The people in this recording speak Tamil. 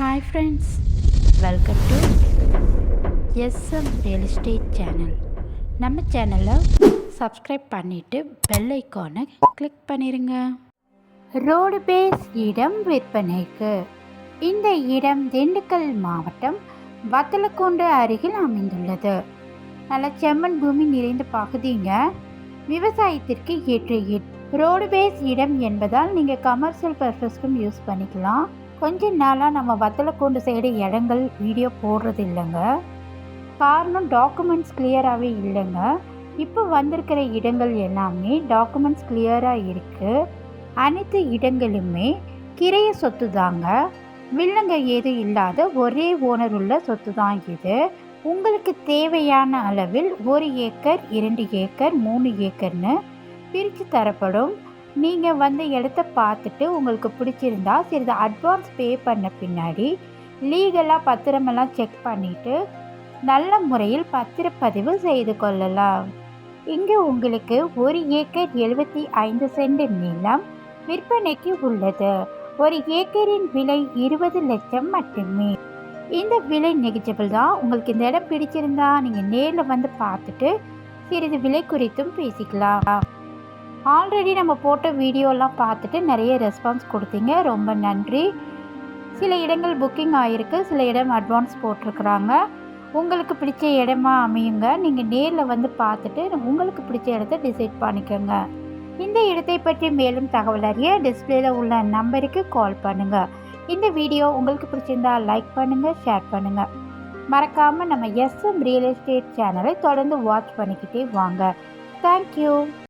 Hi friends welcome to SM real estate channel நம்ம சேனலை சப்ஸ்கிரைப் பண்ணிவிட்டு பெல் ஐக்கானை கிளிக் பண்ணிடுங்க ரோடு பேஸ் இடம் விற்பனைக்கு. இந்த இடம் திண்டுக்கல் மாவட்டம் வத்தலக்கோண்டு அருகில் அமைந்துள்ளது. நல்ல செம்மண் பூமி நிறைந்த பகுதிங்க. விவசாயத்திற்கு ஏற்ற இட் ரோடு பேஸ் இடம் என்பதால் நீங்கள் கமர்ஷியல் பர்பஸ்க்கும் யூஸ் பண்ணிக்கலாம். கொஞ்ச நாளாக நம்ம வத்தலக்கூண்டு சைடு இடங்கள் வீடியோ போடுறது இல்லைங்க காரணம் டாக்குமெண்ட்ஸ் கிளியராகவே இல்லைங்க. இப்போ வந்திருக்கிற இடங்கள் எல்லாமே டாக்குமெண்ட்ஸ் கிளியராக இருக்குது அனைத்து இடங்களுமே கிரைய சொத்து தாங்க வில்லங்க ஏதும் இல்லாத ஒரே ஓனர் உள்ள சொத்து தான் இது. உங்களுக்கு தேவையான அளவில் ஒரு ஏக்கர் இரண்டு ஏக்கர் மூணு ஏக்கர்னு பிரித்து தரப்படும். நீங்கள் வந்து இடத்த பார்த்துட்டு உங்களுக்கு பிடிச்சிருந்தா சிறிது அட்வான்ஸ் பே பண்ண பின்னாடி லீகலாக பத்திரமெல்லாம் செக் பண்ணிவிட்டு நல்ல முறையில் பத்திரப்பதிவு செய்து கொள்ளலாம். இங்கே உங்களுக்கு ஒரு ஏக்கர் எழுபத்தி ஐந்து சென்ட் நீளம் விற்பனைக்கு உள்ளது. ஒரு ஏக்கரின் விலை இருபது லட்சம் மட்டுமே. இந்த விலை நெகிஜபிள் தான். உங்களுக்கு இந்த இடம் பிடிச்சிருந்தா நீங்கள் நேரில் வந்து பார்த்துட்டு சிறிது விலை குறித்தும் பேசிக்கலாம். ஆல்ரெடி நம்ம போட்ட வீடியோலாம் பார்த்துட்டு நிறைய ரெஸ்பான்ஸ் கொடுத்தீங்க. ரொம்ப நன்றி. சில இடங்கள் புக்கிங் ஆகிருக்கு சில இடம் அட்வான்ஸ் போட்டிருக்குறாங்க. உங்களுக்கு பிடிச்ச இடமா அமையுங்க. நீங்கள் நேரில் வந்து பார்த்துட்டு உங்களுக்கு பிடிச்ச இடத்த டிசைட் பண்ணிக்கோங்க. இந்த இடத்தை பற்றி மேலும் தகவல் அறிய டிஸ்பிளேல உள்ள நம்பருக்கு கால் பண்ணுங்கள் இந்த வீடியோ உங்களுக்கு பிடிச்சிருந்தா லைக் பண்ணுங்கள் ஷேர் பண்ணுங்கள் மறக்காமல் நம்ம எஸ்எம் ரியல் எஸ்டேட் சேனலை தொடர்ந்து வாட்ச் பண்ணிக்கிட்டே வாங்க. தேங்க்யூ